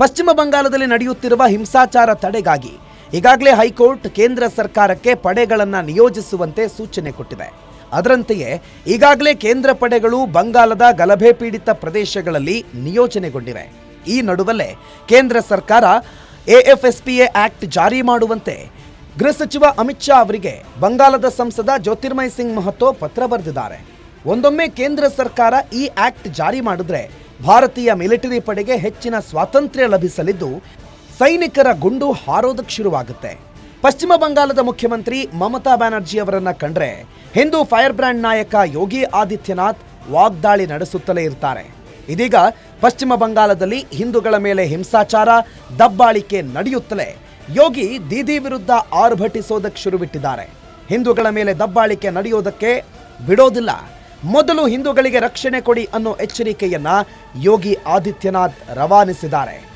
ಪಶ್ಚಿಮ ಬಂಗಾಳದಲ್ಲಿ ನಡೆಯುತ್ತಿರುವ ಹಿಂಸಾಚಾರ ತಡೆಗಾಗಿ ಈಗಾಗಲೇ ಹೈಕೋರ್ಟ್ ಕೇಂದ್ರ ಸರ್ಕಾರಕ್ಕೆ ಪಡೆಗಳನ್ನು ನಿಯೋಜಿಸುವಂತೆ ಸೂಚನೆ ಕೊಟ್ಟಿದೆ. ಅದರಂತೆಯೇ ಈಗಾಗಲೇ ಕೇಂದ್ರ ಪಡೆಗಳು ಬಂಗಾಲದ ಗಲಭೆ ಪೀಡಿತ ಪ್ರದೇಶಗಳಲ್ಲಿ ನಿಯೋಜನೆಗೊಂಡಿವೆ. ಈ ನಡುವಲ್ಲೇ ಕೇಂದ್ರ ಸರ್ಕಾರ ಎಎಫ್ಎಸ್ಪಿಎ ಆಕ್ಟ್ ಜಾರಿ ಮಾಡುವಂತೆ ಗೃಹ ಸಚಿವ ಅಮಿತ್ ಶಾ ಅವರಿಗೆ ಬಂಗಾಲದ ಸಂಸದ ಜ್ಯೋತಿರ್ಮಯ್ ಸಿಂಗ್ ಮಹತೋ ಪತ್ರ ಬರೆದಿದ್ದಾರೆ. ಒಂದೊಮ್ಮೆ ಕೇಂದ್ರ ಸರ್ಕಾರ ಈ ಆಕ್ಟ್ ಜಾರಿ ಮಾಡಿದ್ರೆ ಭಾರತೀಯ ಮಿಲಿಟರಿ ಪಡೆಗೆ ಹೆಚ್ಚಿನ ಸ್ವಾತಂತ್ರ್ಯ ಲಭಿಸಲಿದ್ದು, ಸೈನಿಕರ ಗುಂಡು ಹಾರೋದಕ್ಕೆ ಶುರುವಾಗುತ್ತೆ. ಪಶ್ಚಿಮ ಬಂಗಾಳದ ಮುಖ್ಯಮಂತ್ರಿ ಮಮತಾ ಬ್ಯಾನರ್ಜಿ ಅವರನ್ನ ಕಂಡ್ರೆ, ಹಿಂದೂ ಫೈರ್ ಬ್ರ್ಯಾಂಡ್ ನಾಯಕ ಯೋಗಿ ಆದಿತ್ಯನಾಥ್ ವಾಗ್ದಾಳಿ ನಡೆಸುತ್ತಲೇ ಇರ್ತಾರೆ. ಇದೀಗ ಪಶ್ಚಿಮ ಬಂಗಾಳದಲ್ಲಿ ಹಿಂದೂಗಳ ಮೇಲೆ ಹಿಂಸಾಚಾರ, ದಬ್ಬಾಳಿಕೆ ನಡೆಯುತ್ತಲೇ ಯೋಗಿ ದೀದಿ ವಿರುದ್ಧ ಆರ್ಭಟಿಸೋದಕ್ಕೆ ಶುರುಬಿಟ್ಟಿದ್ದಾರೆ ಹಿಂದೂಗಳ ಮೇಲೆ ದಬ್ಬಾಳಿಕೆ ನಡೆಯೋದಕ್ಕೆ ಬಿಡೋದಿಲ್ಲ. ಮೊದಲು ಹಿಂದೂಗಳಿಗೆ ರಕ್ಷಣೆ ಕೊಡಿ ಅನ್ನೋ ಎಚ್ಚರಿಕೆಯನ್ನ ಯೋಗಿ ಆದಿತ್ಯನಾಥ್ ರವಾನಿಸಿದ್ದಾರೆ.